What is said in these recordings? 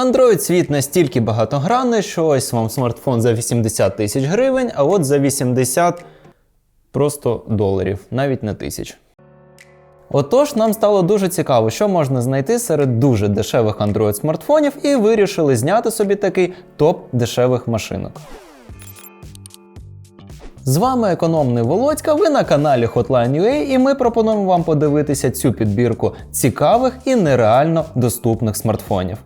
Android світ настільки багатогранний, що ось вам смартфон за 80 тисяч гривень, а от за 80 просто доларів, навіть не тисяч. Отож, нам стало дуже цікаво, що можна знайти серед дуже дешевих Android смартфонів, і вирішили зняти собі такий топ дешевих машинок. З вами економний Володька, ви на каналі Hotline.ua і ми пропонуємо вам подивитися цю підбірку цікавих і нереально доступних смартфонів.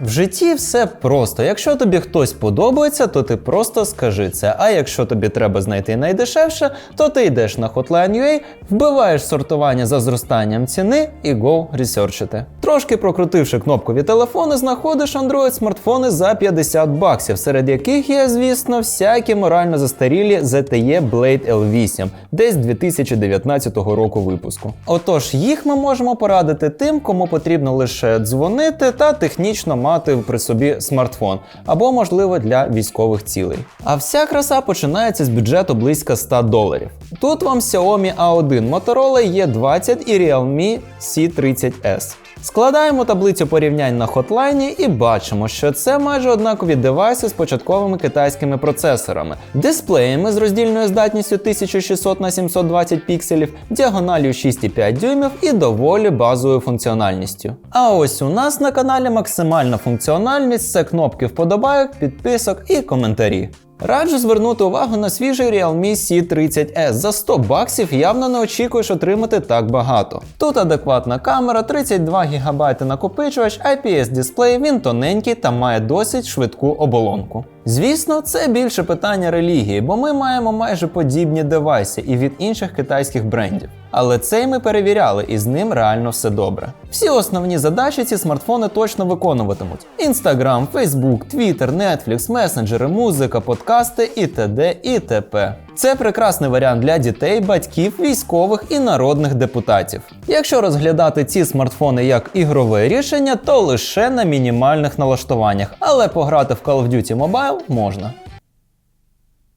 В житті все просто. Якщо тобі хтось подобається, то ти просто скажи це. А якщо тобі треба знайти найдешевше, то ти йдеш на Hotline.ua, вбиваєш сортування за зростанням ціни і go ресерчити. Трошки прокрутивши кнопкові телефони, знаходиш Android смартфони за 50 баксів, серед яких є, звісно, всякі морально застарілі ZTE Blade L8, десь 2019 року випуску. Отож, їх ми можемо порадити тим, кому потрібно лише дзвонити та технічно мати при собі смартфон, або, можливо, для військових цілей. А вся краса починається з бюджету близько 100 доларів. Тут вам Xiaomi A1, Motorola E20 і Realme C30S. Складаємо таблицю порівнянь на хотлайні і бачимо, що це майже однакові девайси з початковими китайськими процесорами, дисплеями з роздільною здатністю 1600 на 720 пікселів, діагональю 6,5 дюймів і доволі базовою функціональністю. А ось у нас на каналі максимальна функціональність це кнопки вподобайок, підписок і коментарі. Раджу звернути увагу на свіжий Realme C30S. За 100 баксів явно не очікуєш отримати так багато. Тут адекватна камера, 32 ГБ накопичувач, IPS дисплей, він тоненький та має досить швидку оболонку. Звісно, це більше питання релігії, бо ми маємо майже подібні девайси і від інших китайських брендів. Але цей ми перевіряли, і з ним реально все добре. Всі основні задачі ці смартфони точно виконуватимуть: Інстаграм, Фейсбук, Твіттер, Нетфлікс, месенджери, музика, подкасти і т.д. і т.п. Це прекрасний варіант для дітей, батьків, військових і народних депутатів. Якщо розглядати ці смартфони як ігрове рішення, то лише на мінімальних налаштуваннях, але пограти в Call of Duty Mobile можна.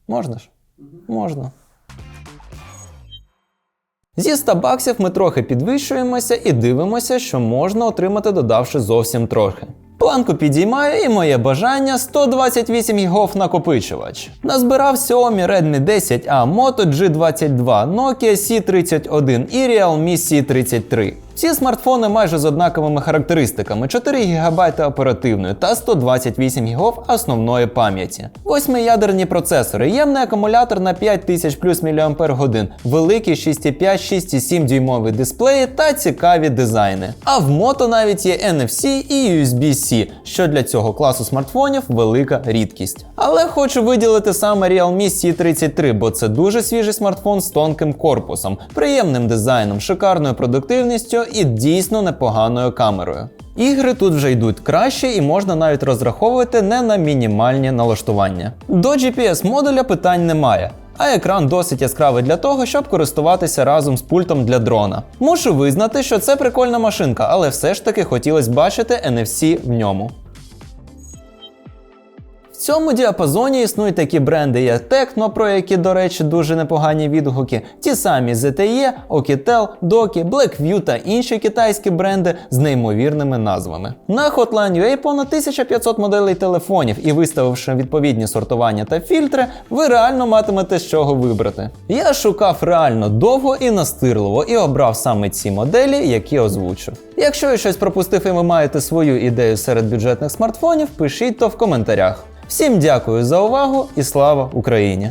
Можна ж? Можна. Зі 100 баксів ми трохи підвищуємося і дивимося, що можна отримати, додавши зовсім трохи. Планку підіймаю і моє бажання 128 гігов накопичувач. Назбирав Xiaomi Redmi 10A, Moto G22, Nokia C31 і Realme C33. Ці смартфони майже з однаковими характеристиками: 4 ГБ оперативної та 128 ГБ основної пам'яті. Восьмиядерні процесори, ємний акумулятор на 5000 плюс мАч, великий 6,5-6,7 дюймові дисплеї та цікаві дизайни. А в мото навіть є NFC і USB-C, що для цього класу смартфонів велика рідкість. Але хочу виділити саме Realme C33, бо це дуже свіжий смартфон з тонким корпусом, приємним дизайном, шикарною продуктивністю і дійсно непоганою камерою. Ігри тут вже йдуть краще і можна навіть розраховувати не на мінімальні налаштування. До GPS модуля питань немає. А екран досить яскравий для того, щоб користуватися разом з пультом для дрона. Мушу визнати, що це прикольна машинка, але все ж таки хотілося бачити NFC в ньому. Цьому діапазоні існують такі бренди, як Tecno, про які, до речі, дуже непогані відгуки, ті самі ZTE, Okitel, Doki, Blackview та інші китайські бренди з неймовірними назвами. На Hotline.ua понад 1500 моделей телефонів, і виставивши відповідні сортування та фільтри, ви реально матимете з чого вибрати. Я шукав реально довго і настирливо і обрав саме ці моделі, які озвучу. Якщо я щось пропустив і ви маєте свою ідею серед бюджетних смартфонів, пишіть то в коментарях. Всім дякую за увагу і слава Україні!